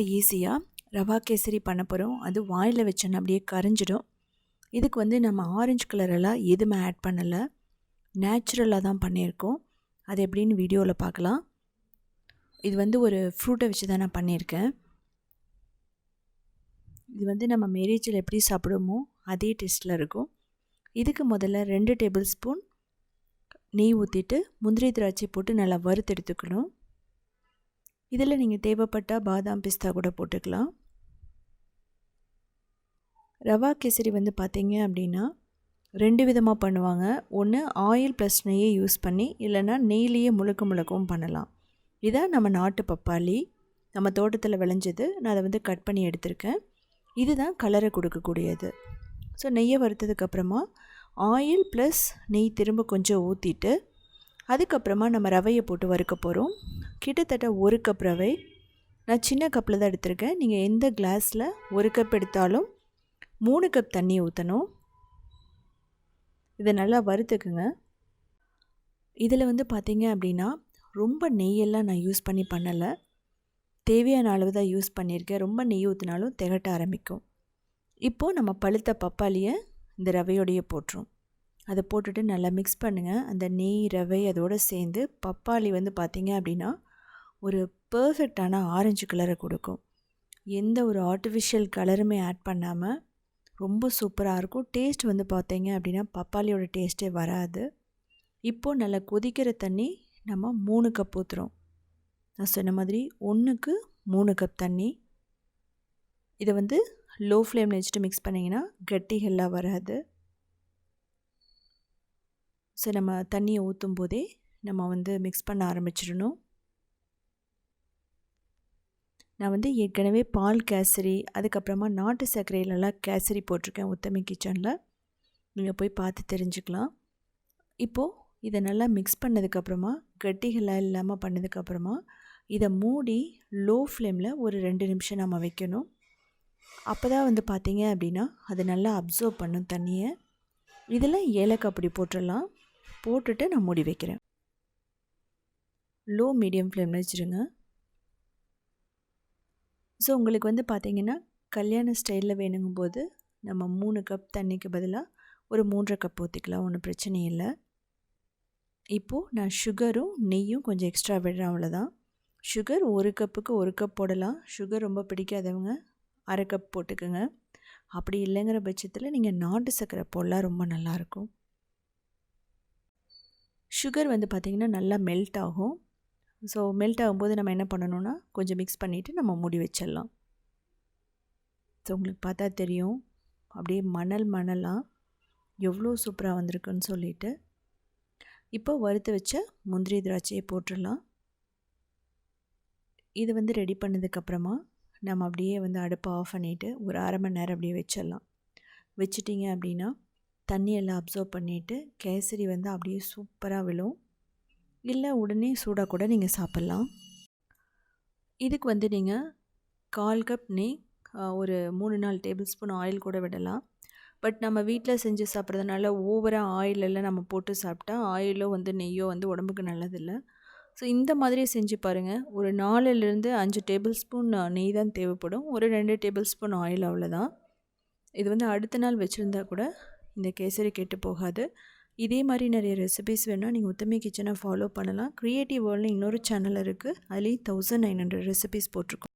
ஈஸியாக ரவா கேசரி பண்ண போகிறோம் அது வாயில் வச்சோன்னா அப்படியே கரைஞ்சிடும். இதுக்கு வந்து நம்ம ஆரஞ்சு கலரெல்லாம் எதுவுமே ஆட் பண்ணலை. நேச்சுரலாக தான் பண்ணியிருக்கோம். அது எப்படின்னு வீடியோவில் பார்க்கலாம். இது வந்து ஒரு ஃப்ரூட்டை வச்சு தான் நான் பண்ணியிருக்கேன். இது வந்து நம்ம மேரேஜில் எப்படி சாப்பிடுவோமோ அதே டேஸ்ட்டில் இருக்கும். இதுக்கு முதல்ல ரெண்டு டேபிள் ஸ்பூன் நெய் ஊற்றிட்டு முந்திரி திராட்சை போட்டு நல்லா வறுத்து எடுத்துக்கணும். இதில் நீங்கள் தேவைப்பட்டால் பாதாம் பிஸ்தா கூட போட்டுக்கலாம். ரவா கேசரி வந்து பார்த்தீங்க அப்படின்னா ரெண்டு விதமாக பண்ணுவாங்க. ஒன்று ஆயில் ப்ளஸ் நெய்யை யூஸ் பண்ணி இல்லைன்னா நெய்லேயே முழுக்க முழுக்கவும் பண்ணலாம். இதான் நம்ம நாட்டு பப்பாளி நம்ம தோட்டத்தில் விளைஞ்சது நான் அதை வந்து கட் பண்ணி எடுத்திருக்கேன். இதுதான் கலரை கொடுக்கக்கூடியது. ஸோ நெய்யை வறுத்ததுக்கப்புறமா ஆயில் ப்ளஸ் நெய் திரும்ப கொஞ்சம் ஊற்றிட்டு அதுக்கப்புறமா நம்ம ரவையை போட்டு வறுக்க போகிறோம் கிட்டத்தட்ட ஒரு கப் ரவை. நான் சின்ன கப்பில் தான் எடுத்திருக்கேன். நீங்கள் எந்த கிளாஸில் ஒரு கப் எடுத்தாலும் மூணு கப் தண்ணி ஊற்றணும் இதை நல்லா வறுத்துக்குங்க. இதில் வந்து பார்த்திங்க அப்படின்னா ரொம்ப நெய்யெல்லாம் நான் யூஸ் பண்ணி பண்ணலை. தேவையான அளவு தான் யூஸ் பண்ணியிருக்கேன். ரொம்ப நெய் ஊற்றினாலும் திகட்ட ஆரம்பிக்கும். இப்போது நம்ம பழுத்த பப்பாளியை இந்த ரவையோடையே போட்டுரும். அதை போட்டுட்டு நல்லா மிக்ஸ் பண்ணுங்கள் அந்த நெய் ரவை அதோடு சேர்ந்து பப்பாளி வந்து பார்த்திங்க அப்படின்னா ஒரு பர்ஃபெக்டான ஆரஞ்சு கலரை கொடுக்கும். எந்த ஒரு ஆர்டிஃபிஷியல் கலருமே ஆட் பண்ணாமல் ரொம்ப சூப்பராக இருக்கும். டேஸ்ட் வந்து பார்த்தீங்க அப்படின்னா பப்பாளியோட டேஸ்ட்டே வராது. இப்போது நல்லா கொதிக்கிற தண்ணி நம்ம மூணு கப் ஊற்றுறோம் நான் சொன்ன மாதிரி ஒன்றுக்கு மூணு கப் தண்ணி. இதை வந்து லோ ஃப்ளேமில் வச்சுட்டு மிக்ஸ் பண்ணிங்கன்னா கட்டிகள்லாம் வராது. ஸோ நம்ம தண்ணியை ஊற்றும் போதே நம்ம வந்து மிக்ஸ் பண்ண ஆரம்பிச்சிடணும். நான் வந்து ஏற்கனவே பால் கேசரி அதுக்கப்புறமா நாட்டு சர்க்கரையிலலாம் கேசரி போட்டிருக்கேன் உத்தமி கிச்சனில். நீங்கள் போய் பார்த்து தெரிஞ்சுக்கலாம். இப்போது இதை நல்லா மிக்ஸ் பண்ணதுக்கப்புறமா கட்டிகளாக இல்லாமல் பண்ணதுக்கப்புறமா இதை மூடி லோ ஃப்ளேமில் ஒரு ரெண்டு நிமிஷம் நம்ம வைக்கணும். அப்போ தான் வந்து பார்த்திங்க அப்படின்னா அது நல்லா அப்சர்வ் பண்ணும் தண்ணியை. இதில் ஏலக்காய் அப்படி போட்டுடலாம். போட்டுட்டு நான் மூடி வைக்கிறேன். லோ மீடியம் ஃப்ளேமில் வச்சுருங்க. ஸோ உங்களுக்கு வந்து பார்த்திங்கன்னா கல்யாண ஸ்டைலில் வேணுங்கும்போது நம்ம மூணு கப் தண்ணிக்கு பதிலாக ஒரு மூன்றரை கப் ஊற்றிக்கலாம் ஒன்றும் பிரச்சனை இல்லை. இப்போது நான் சுகரும் நெய்யும் கொஞ்சம் எக்ஸ்ட்ரா விடுறேன் அவ்வளோதான் சுகர் ஒரு கப்புக்கு ஒரு கப் போடலாம். சுகர் ரொம்ப பிடிக்காதவங்க அரை கப் போட்டுக்கோங்க. அப்படி இல்லைங்கிற பட்சத்தில் நீங்கள் நாட்டு சர்க்கரை போடலாம் ரொம்ப நல்லாயிருக்கும் சுகர் வந்து பார்த்திங்கன்னா நல்லா மெல்ட் ஆகும். ஸோ மெல்ட் ஆகும்போது நம்ம என்ன பண்ணணுன்னா கொஞ்சம் மிக்ஸ் பண்ணிவிட்டு நம்ம மூடி வச்சிடலாம். ஸோ உங்களுக்கு பார்த்தா தெரியும். அப்படியே மணல் மணலாக எவ்வளோ சூப்பராக வந்திருக்குன்னு சொல்லிட்டு. இப்போ வறுத்து வச்ச முந்திரி திராட்சையை போட்டுடலாம். இது வந்து ரெடி பண்ணதுக்கப்புறமா நம்ம அப்படியே வந்து அடுப்பை ஆஃப் பண்ணிவிட்டு ஒரு அரை மணி நேரம் அப்படியே வச்சிடலாம். வச்சிட்டிங்க அப்படின்னா தண்ணியெல்லாம் அப்சர்வ் பண்ணிவிட்டு கேசரி வந்து அப்படியே சூப்பராக விழும். இல்லை உடனே சூடாக கூட நீங்கள் சாப்பிட்லாம். இதுக்கு வந்து நீங்கள் கால் கப் நெய் ஒரு மூணு நாலு டேபிள் ஸ்பூன் ஆயில் கூட விடலாம். பட் நம்ம வீட்டில் செஞ்சு சாப்பிட்றதுனால ஓவராக ஆயிலெல்லாம் நம்ம போட்டு சாப்பிட்டா ஆயிலோ வந்து நெய்யோ வந்து உடம்புக்கு நல்லதில்லை. ஸோ இந்த மாதிரி செஞ்சு பாருங்கள் ஒரு நாலுலேருந்து அஞ்சு டேபிள் ஸ்பூன் நெய் தான் தேவைப்படும். ஒரு ரெண்டு டேபிள் ஸ்பூன் ஆயில் அவ்வளோதான் இது வந்து அடுத்த நாள் வச்சுருந்தா கூட இந்த கேசரி கெட்டு போகாது. இதே மாதிரி நிறைய ரெசிபிஸ் வேணால் நீங்கள் உத்தமி கிச்சனை ஃபாலோ பண்ணலாம். க்ரியேட்டிவ் வேர்ல்டு இன்னொரு சேனல் இருக்குது அதுலேயும் தௌசண்ட் நைன் ஹண்ட்ரட் ரெசிபிஸ் போட்டிருக்கோம்.